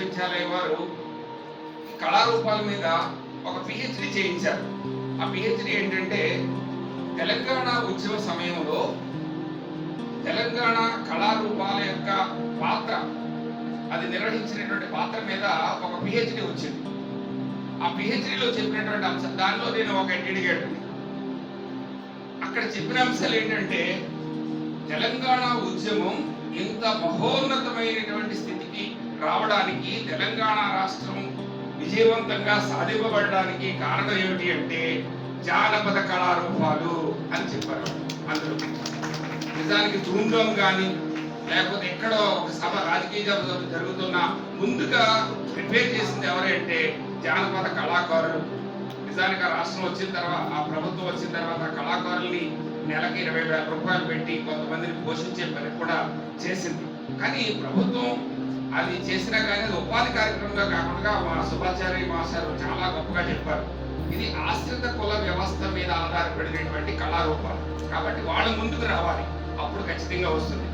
విశ్వవిద్యాలయం వారు ఈ కళారూపాల మీద ఒక పిహెచ్డి చేయించారు. ఆ పిహెచ్డి ఏంటంటే తెలంగాణ ఉద్యమ సమయంలో తెలంగాణ కళారూపాల యొక్క పాత్ర అది నిర్వహించినటువంటి పాత్ర మీద ఒక పిహెచ్డి వచ్చింది. ఆ పిహెచ్డిలో చెప్పినటువంటి అంశం దానిలో నేను ఒక ఎడిగేట్ అక్కడ చెప్పిన అంశాలు ఏంటంటే తెలంగాణ ఉద్యమం ఇంత మహోన్నతమైనటువంటి స్థితికి రావడానికి తెలంగాణ రాష్ట్రం విజయవంతంగా సాధింపబడడానికి కారణం ఏమిటి అంటే జానపద కళారూపాలు అని చెప్పారు అందరూ. నిజానికి ధూమ్ధాం కానీ లేకపోతే ఎక్కడో ఒక సభ రాజకీయ సభ జరుగుతున్న ముందుగా ప్రిపేర్ చేసింది ఎవరంటే జానపద కళాకారులు. నిజానికి ఆ రాష్ట్రం వచ్చిన తర్వాత ఆ ప్రభుత్వం వచ్చిన తర్వాత కళాకారుల్ని నెలకి ఇరవై వేల రూపాయలు పెట్టి కొంతమందిని పోషించే పని కూడా చేసింది. కానీ ప్రభుత్వం అది చేసినా కానీ అది ఉపాధి కార్యక్రమంగా కాకుండా మా శుభాచార్య మాస్టర్ చాలా గొప్పగా చెప్పారు. ఇది ఆశ్రిత కుల వ్యవస్థ మీద ఆధారపడినటువంటి కళారూపాలు. కాబట్టి వాళ్ళు ముందుకు రావాలి. అప్పుడు ఖచ్చితంగా వస్తుంది.